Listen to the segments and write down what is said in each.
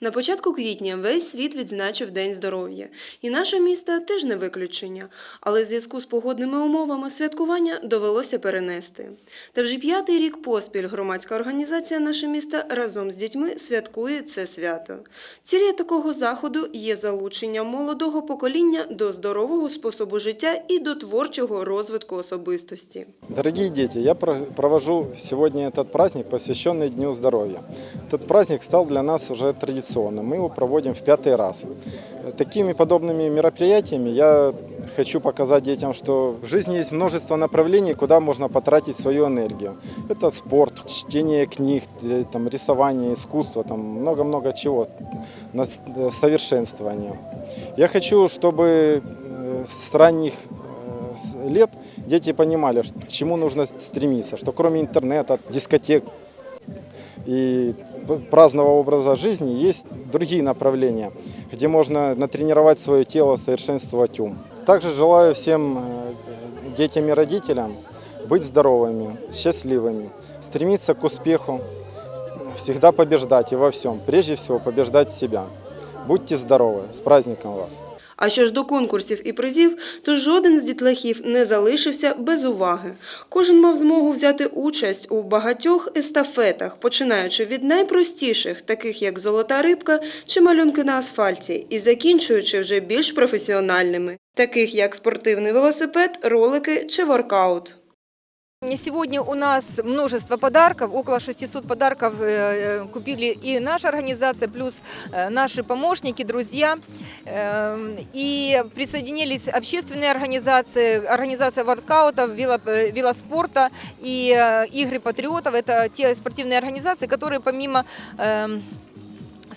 На початку квітня весь світ відзначив День здоров'я, і наше місто теж не виключення. Але в зв'язку з погодними умовами святкування довелося перенести. Та вже п'ятий рік поспіль громадська організація «Наше місто» разом з дітьми святкує це свято. Цілі такого заходу є залучення молодого покоління до здорового способу життя і до творчого розвитку особистості. Дорогие дети, я про- провожу сегодня этот праздник, посвященный Дню здоровья. Этот праздник стал для нас уже традиционным. Мы его проводим в пятый раз. Такими подобными мероприятиями я хочу показать детям, что в жизни есть множество направлений, куда можно потратить свою энергию. Это спорт, чтение книг, э, там, рисование, искусство, там много-много чего, нас- э, совершенствование. Я хочу, чтобы э, с ранних лет дети понимали, к чему нужно стремиться, что кроме интернета, дискотек и праздного образа жизни есть другие направления, где можно натренировать свое тело, совершенствовать ум. Также желаю всем э, детям и родителям быть здоровыми, счастливыми, стремиться к успеху, всегда побеждать и во всем. Прежде всего побеждать себя. Будьте здоровы. С праздником вас! А що ж до конкурсів і призів, то жоден з дітлахів не залишився без уваги. Кожен мав змогу взяти участь у багатьох естафетах, починаючи від найпростіших, таких як золота рибка чи малюнки на асфальті, і закінчуючи вже більш професіональними, таких як спортивний велосипед, ролики чи воркаут. Сегодня у нас множество подарков, около 600 подарков э, э, купили и наша организация, плюс э, наши помощники, друзья. Эм, И присоединились общественные организации, организация воркаутов, вело- велоспорта и игры патриотов. Это те спортивные организации, которые помимо эм,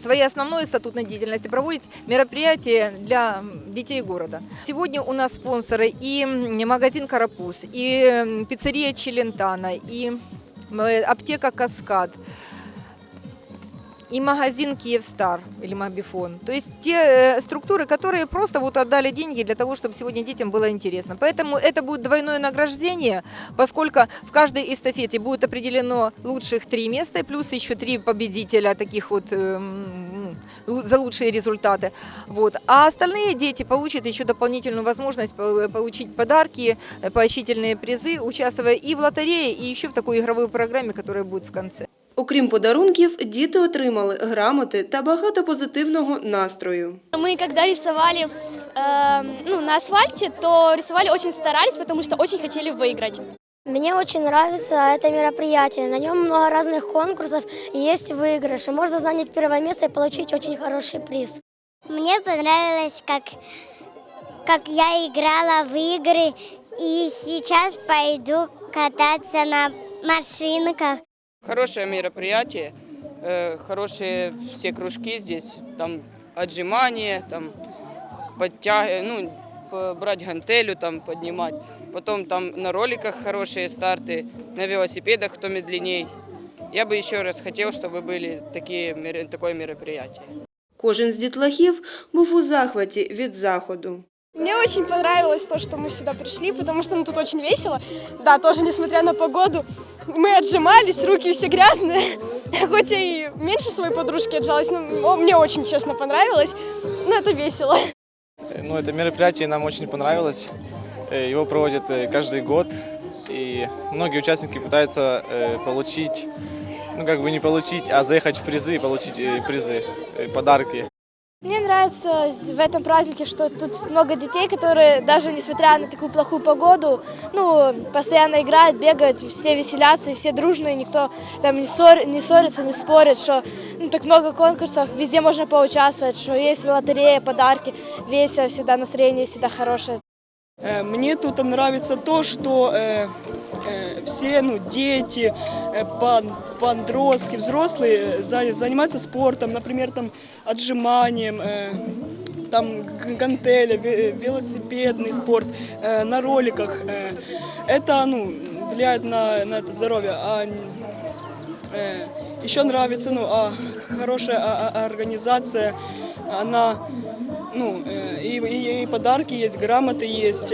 своей основной статутной деятельности проводят мероприятия для детей города. Сегодня у нас спонсоры и магазин «Карапуз», и пиццерия «Челентано», и м, аптека «Каскад», и магазин «Киевстар» или «Мобифон». То есть те э, структуры, которые просто вот отдали деньги для того, чтобы сегодня детям было интересно. Поэтому это будет двойное награждение, поскольку в каждой эстафете будет определено лучших три места, и плюс еще три победителя таких вот эм, лу- за лучшие результаты. Вот. А остальные дети получат еще дополнительную возможность пол- получить подарки, э, поощрительные призы, участвуя и в лотерее, и еще в такой игровой программе, которая будет в конце. Окрім подарунків, діти отримали грамоти та багато позитивного настрою. Мы когда рисовали э, ну, на асфальте, то рисовали очень старались, потому что очень хотели выиграть. Мне очень нравится это мероприятие. На нем много разных конкурсов и есть выигрыши. Можно занять первое место и получить очень хороший приз. Мне понравилось, как, как я играла в игры, и сейчас пойду кататься на машинках. Хорошее мероприятие, э, хорошие все кружки здесь, там отжимания, там подтяг... ну, п- брать гантелю, там поднимать. Потом там на роликах хорошие старты, на велосипедах кто медленней. Я бы еще раз хотел, чтобы были такие, мере- такое мероприятие. Кожен з дітлахів був у захваті від заходу. Мне очень понравилось то, что мы сюда пришли, потому что ну, тут очень весело. Да, тоже несмотря на погоду. Мы отжимались, руки все грязные. Хоть я и меньше своей подружки отжалась, но мне очень, честно, понравилось. Но это весело. Ну, это мероприятие нам очень понравилось. Э, Его проводят э, каждый год. И многие участники пытаются э, получить, ну как бы не получить, а заехать в призы получить призы, подарки. Мне нравится в этом празднике, что тут много детей, которые даже несмотря на такую плохую погоду, ну, постоянно играют, бегают, все веселятся, все дружные, никто там не, ссор, не ссорится, не спорит, что ну, так много конкурсов, везде можно поучаствовать, что есть лотерея, подарки, весело, всегда настроение всегда хорошее. Э, Мне тут нравится то, что э, э, все ну, дети, э, пон- подростки, взрослые за- занимаются спортом, например, там отжиманием, э, там гантели, ве- велосипедный спорт, э, на роликах. Это ну, влияет на, на это здоровье. А, еще нравится ну, а, хорошая а- а- организация, она ну, и, и- и подарки есть, грамоты есть.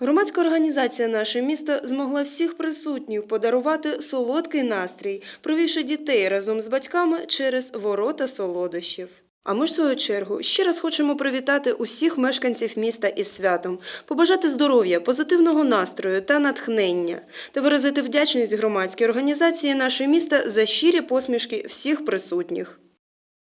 Громадська організація «Наше місто» змогла всіх присутніх подарувати солодкий настрій, провівши дітей разом з батьками через ворота солодощів. А ми ж, в свою чергу, ще раз хочемо привітати усіх мешканців міста із святом, побажати здоров'я, позитивного настрою та натхнення та виразити вдячність громадській організації «Наше місто» за щирі посмішки всіх присутніх.